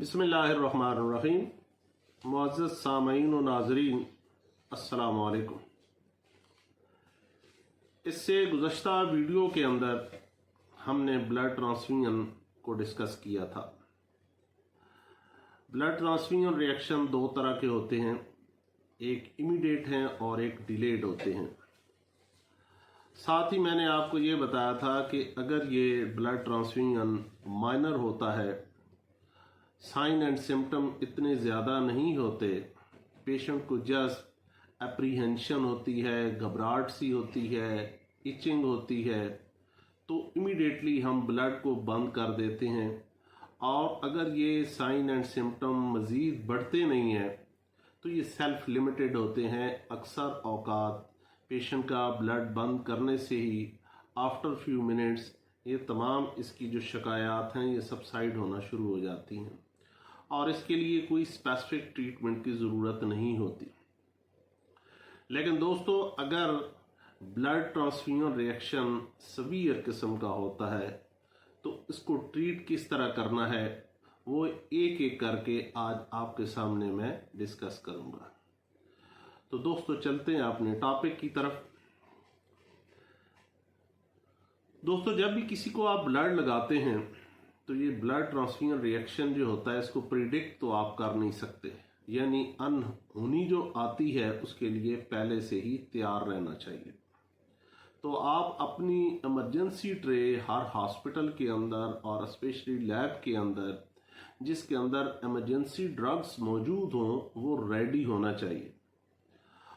بسم اللہ الرحمن الرحیم۔ معزز سامعین و ناظرین، السلام علیکم۔ اس سے گزشتہ ویڈیو کے اندر ہم نے بلڈ ٹرانسفیوژن کو ڈسکس کیا تھا۔ بلڈ ٹرانسفیوژن ریئیکشن دو طرح کے ہوتے ہیں۔ ایک امیڈیٹ ہیں اور ایک ڈیلیڈ ہوتے ہیں۔ ساتھ ہی میں نے آپ کو یہ بتایا تھا کہ اگر یہ بلڈ ٹرانسفیوژن مائنر ہوتا ہے سائن اینڈ سمٹم اتنے زیادہ نہیں ہوتے۔ پیشنٹ کو جسٹ اپریہنشن ہوتی ہے، گھبراہٹ سی ہوتی ہے ایچنگ ہوتی ہے۔ تو امیڈیٹلی ہم بلڈ کو بند کر دیتے ہیں۔ اور اگر یہ سائن اینڈ سمٹم مزید بڑھتے نہیں ہیں، تو یہ سیلف لمیٹڈ ہوتے ہیں۔ اکثر اوقات پیشنٹ کا بلڈ بند کرنے سے ہی آفٹر فیو منٹس یہ تمام اس کی جو شکایات ہیں، یہ سبسائڈ ہونا شروع ہو جاتی ہیں۔ اور اس کے لیے کوئی اسپیسیفک ٹریٹمنٹ کی ضرورت نہیں ہوتی۔ لیکن دوستو، اگر بلڈ ٹرانسفیوژن ریئیکشن سویئر قسم کا ہوتا ہے، تو اس کو ٹریٹ کس طرح کرنا ہے، وہ ایک ایک کر کے آج آپ کے سامنے میں ڈسکس کروں گا۔ تو دوستو، چلتے ہیں اپنے ٹاپک کی طرف۔ دوستو، جب بھی کسی کو آپ بلڈ لگاتے ہیں تو یہ بلڈ ٹرانسفیوژن ریئیکشن جو ہوتا ہے اس کو پریڈکٹ تو آپ کر نہیں سکتے۔ یعنی ان ہونی جو آتی ہے اس کے لیے پہلے سے ہی تیار رہنا چاہیے۔ تو آپ اپنی ایمرجنسی ٹرے ہر ہاسپٹل کے اندر اور اسپیشلی لیب کے اندر جس کے اندر ایمرجنسی ڈرگس موجود ہوں، وہ ریڈی ہونا چاہیے۔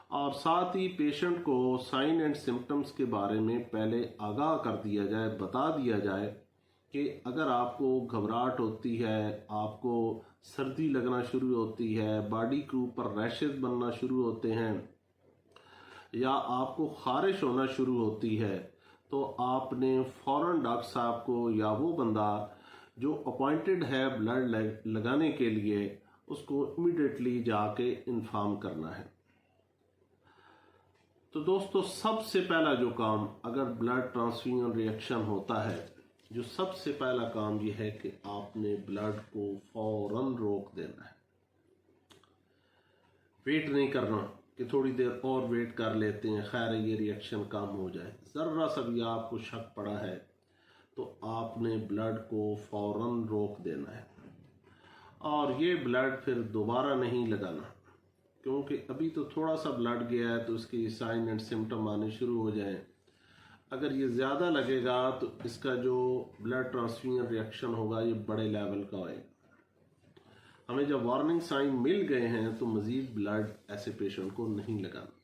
اور ساتھ ہی پیشنٹ کو سائن اینڈ سمٹمز کے بارے میں پہلے آگاہ کر دیا جائے، بتا دیا جائے۔ کہ اگر آپ کو گھبراہٹ ہوتی ہے، آپ کو سردی لگنا شروع ہوتی ہے، باڈی کے اوپر ریشز بننا شروع ہوتے ہیں یا آپ کو خارش ہونا شروع ہوتی ہے، تو آپ نے فوراً ڈاکٹر صاحب کو یا وہ بندہ جو اپوائنٹڈ ہے بلڈ لگانے کے لیے، اس کو امیڈیٹلی جا کے انفارم کرنا ہے۔ تو دوستو، سب سے پہلا جو کام اگر بلڈ ٹرانسفیوژن ریئیکشن ہوتا ہے جو سب سے پہلا کام یہ ہے کہ آپ نے بلڈ کو فوراً روک دینا ہے۔ ویٹ نہیں کرنا کہ تھوڑی دیر اور ویٹ کر لیتے ہیں، خیر یہ ریئیکشن کام ہو جائے۔ ذرا سا بھی آپ کو شک پڑا ہے تو آپ نے بلڈ کو فوراً روک دینا ہے۔ اور یہ بلڈ پھر دوبارہ نہیں لگانا، کیونکہ ابھی تو تھوڑا سا بلڈ گیا ہے تو اس کی سائن اینڈ سمٹم آنے شروع ہو جائیں اگر یہ زیادہ لگے گا تو اس کا جو بلڈ ٹرانسفیوژن ریئیکشن ہوگا یہ بڑے لیول کا ہوئے گا۔ ہمیں جب وارننگ سائن مل گئے ہیں تو مزید بلڈ ایسے پیشنٹ کو نہیں لگانا۔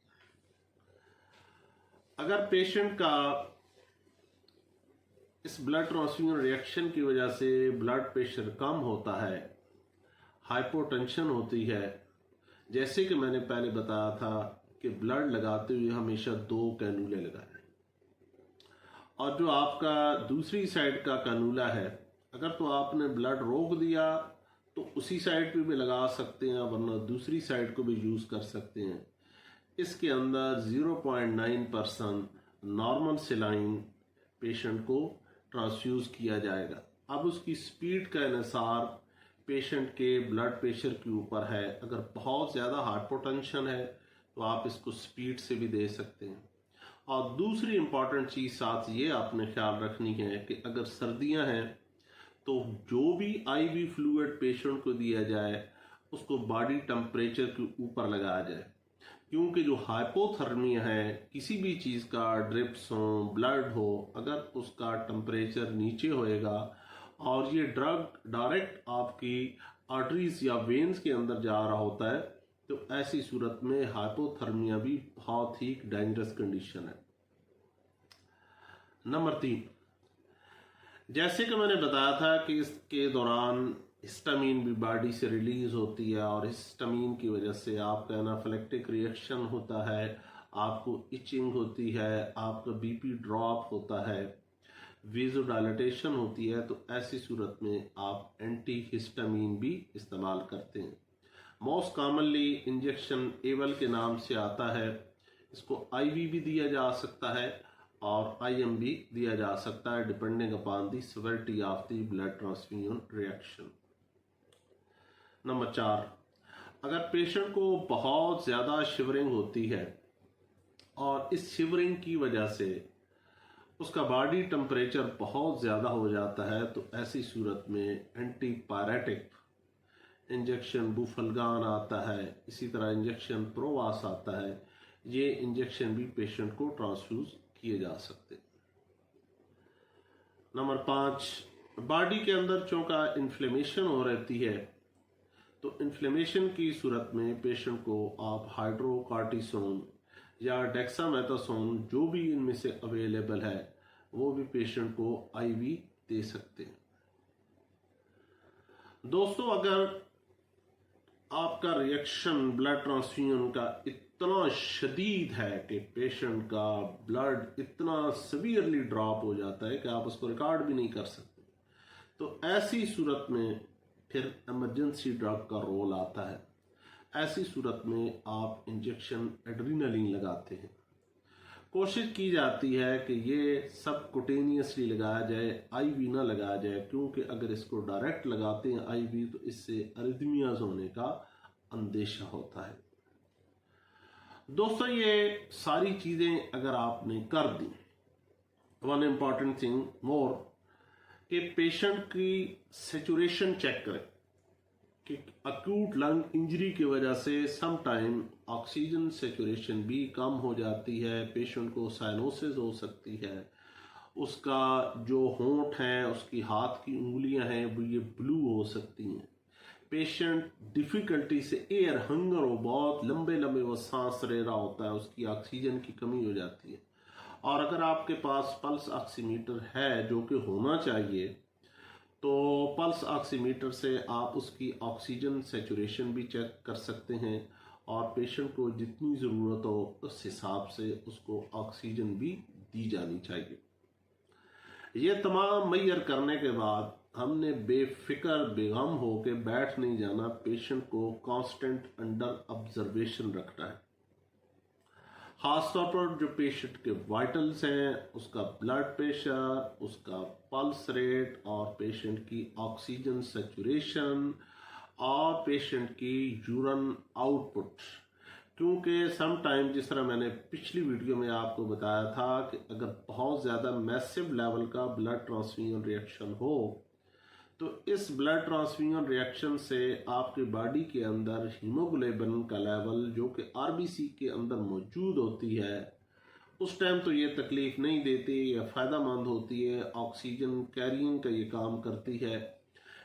اگر پیشنٹ کا اس بلڈ ٹرانسفیوژن ریئیکشن کی وجہ سے بلڈ پریشر کم ہوتا ہے ہائپو ٹینشن ہوتی ہے، جیسے کہ میں نے پہلے بتایا تھا کہ بلڈ لگاتے ہوئے ہمیشہ دو کینولے لگائیں۔ اور جو آپ کا دوسری سائڈ کا کانولا ہے، اگر تو آپ نے بلڈ روک دیا، تو اسی سائڈ پہ بھی لگا سکتے ہیں، ورنہ دوسری سائڈ کو بھی یوز کر سکتے ہیں۔ اس کے اندر zero point nine percent normal saline patient کو ٹرانسفیوز کیا جائے گا۔ اب اس کی سپیڈ کا انحصار پیشنٹ کے بلڈ پریشر کے اوپر ہے۔ اگر بہت زیادہ ہارٹ پوٹنشن ہے، تو آپ اس کو سپیڈ سے بھی دے سکتے ہیں۔ اور دوسری امپورٹنٹ چیز ساتھ یہ آپ نے خیال رکھنی ہے کہ اگر سردیاں ہیں تو جو بھی آئی وی فلوئڈ پیشنٹ کو دیا جائے، اس کو باڈی ٹمپریچر کے اوپر لگایا جائے۔ کیونکہ جو ہائپو تھرمیا ہے، کسی بھی چیز کا ڈرپس ہو بلڈ ہو، اگر اس کا ٹمپریچر نیچے ہوئے گا اور یہ ڈرگ ڈائریکٹ آپ کی آرٹریز یا وینز کے اندر جا رہا ہوتا ہے تو ایسی صورت میں ہائپو تھرمیا بھی بہت ہی ڈینجرس کنڈیشن ہے۔ نمبر تین، جیسے کہ میں نے بتایا تھا کہ اس کے دوران ہسٹامین بھی باڈی سے ریلیز ہوتی ہے اور ہسٹامین کی وجہ سے آپ کا انافلیکٹک ریئیکشن ہوتا ہے، آپ کو ایچنگ ہوتی ہے، آپ کا بی پی ڈراپ ہوتا ہے ویزو ڈائلٹیشن ہوتی ہے، تو ایسی صورت میں آپ اینٹی ہسٹامین بھی استعمال کرتے ہیں۔ موسٹ کامنلی انجیکشن ایول کے نام سے آتا ہے۔ اس کو آئی وی بھی دیا جا سکتا ہے اور آئی ایم بھی دیا جا سکتا ہے، depending upon the severity of the blood transfusion reaction. Number چار، اگر پیشنٹ کو بہت زیادہ شیورنگ ہوتی ہے اور اس شیورنگ کی وجہ سے اس کا باڈی ٹمپریچر بہت زیادہ ہو جاتا ہے، تو ایسی صورت میں اینٹی پائریٹک انجیکشن بوفلگان آتا ہے، اسی طرح انجیکشن پروواس آتا ہے، یہ انجیکشن بھی پیشنٹ کو ٹرانسفیوز کیے جا سکتے نمبر پانچ، باڈی کے اندر چونکہ انفلیمیشن ہو رہتی ہے، تو انفلیمیشن کی صورت میں پیشنٹ کو آپ ہائیڈرو کارٹیسون یا ڈیکسا میتاسون جو بھی ان میں سے اویلیبل ہے، وہ بھی پیشنٹ کو آئی وی دے سکتے ہیں۔ دوستو، اگر آپ کا ریئیکشن بلڈ ٹرانسفیوژن کا اتنا شدید ہے کہ پیشنٹ کا بلڈ اتنا سویئرلی ڈراپ ہو جاتا ہے کہ آپ اس کو ریکارڈ بھی نہیں کر سکتے۔ تو ایسی صورت میں پھر ایمرجنسی ڈرگ کا رول آتا ہے۔ ایسی صورت میں آپ انجیکشن ایڈرینلین لگاتے ہیں۔ کوشش کی جاتی ہے کہ یہ سب کوٹینیسلی لگایا جائے، آئی وی نہ لگایا جائے، کیونکہ اگر اس کو ڈائریکٹ لگاتے ہیں آئی وی تو اس سے اردمیاز ہونے کا اندیشہ ہوتا ہے۔ دوستو، یہ ساری چیزیں اگر آپ نے کر دی ون امپورٹنٹ تھنگ مور کہ پیشنٹ کی سیچوریشن چیک کریں۔ کہ اکیوٹ لنگ انجری کی وجہ سے سم ٹائم آکسیجن سیچوریشن بھی کم ہو جاتی ہے، پیشنٹ کو سائنوسز ہو سکتی ہے۔ اس کا جو ہونٹ ہیں، اس کی ہاتھ کی انگلیاں ہیں، وہ یہ بلو ہو سکتی ہیں۔ پیشنٹ ڈیفیکلٹی سے ایئر ہنگر ہو بہت لمبے لمبے وہ سانس رہ رہا ہوتا ہے، اس کی آکسیجن کی کمی ہو جاتی ہے۔ اور اگر آپ کے پاس پلس آکسیمیٹر ہے جو کہ ہونا چاہیے تو پلس آکسی میٹر سے آپ اس کی آکسیجن سیچوریشن بھی چیک کر سکتے ہیں اور پیشنٹ کو جتنی ضرورت ہو اس حساب سے اس کو آکسیجن بھی دی جانی چاہیے۔ یہ تمام میئر کرنے کے بعد ہم نے بے فکر بے غم ہو کے بیٹھ نہیں جانا، پیشنٹ کو کانسٹنٹ انڈر آبزرویشن رکھنا ہے۔ خاص طور پر جو پیشنٹ کے وائٹلز ہیں، اس کا بلڈ پریشر اس کا پلس ریٹ اور پیشنٹ کی آکسیجن سیچوریشن اور پیشنٹ کی یورن آؤٹ پٹ کیونکہ سم ٹائم جس طرح میں نے پچھلی ویڈیو میں آپ کو بتایا تھا کہ اگر بہت زیادہ میسو لیول کا بلڈ ٹرانسفیوژن ریئیکشن ہو تو اس بلڈ ٹرانسفیوژن ریئیکشن سے آپ کے باڈی کے اندر ہیموگلوبن کا لیول جو کہ آر بی سی کے اندر موجود ہوتی ہے، اس ٹائم تو یہ تکلیف نہیں دیتی یا فائدہ مند ہوتی ہے آکسیجن کیرینگ کا یہ کام کرتی ہے۔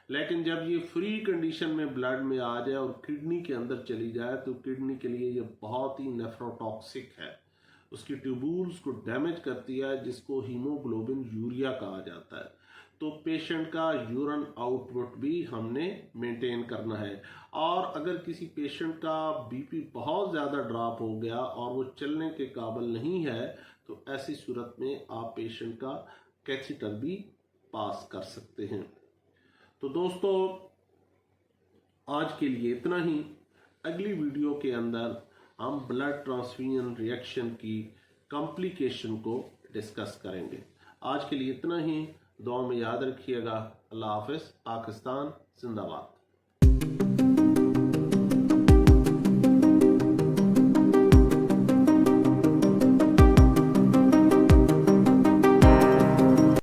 لیکن جب یہ فری کنڈیشن میں بلڈ میں آ جائے اور کڈنی کے اندر چلی جائے، تو کڈنی کے لیے یہ بہت ہی نیفروٹاکسک ہے۔ اس کی ٹیوبولز کو ڈیمیج کرتی ہے، جس کو ہیموگلوبن یوریا کہا جاتا ہے۔ تو پیشنٹ کا یورن آؤٹ پٹ بھی ہم نے مینٹین کرنا ہے۔ اور اگر کسی پیشنٹ کا بی پی بہت زیادہ ڈراپ ہو گیا اور وہ چلنے کے قابل نہیں ہے، تو ایسی صورت میں آپ پیشنٹ کا کیتھیٹر بھی پاس کر سکتے ہیں۔ تو دوستو، آج کے لیے اتنا ہی۔ اگلی ویڈیو کے اندر ہم بلڈ ٹرانسفیوژن ریئیکشن کی کمپلیکیشن کو ڈسکس کریں گے۔ آج کے لیے اتنا ہی۔ دعا میں یاد رکھیے گا۔ اللہ حافظ پاکستان زندہ باد۔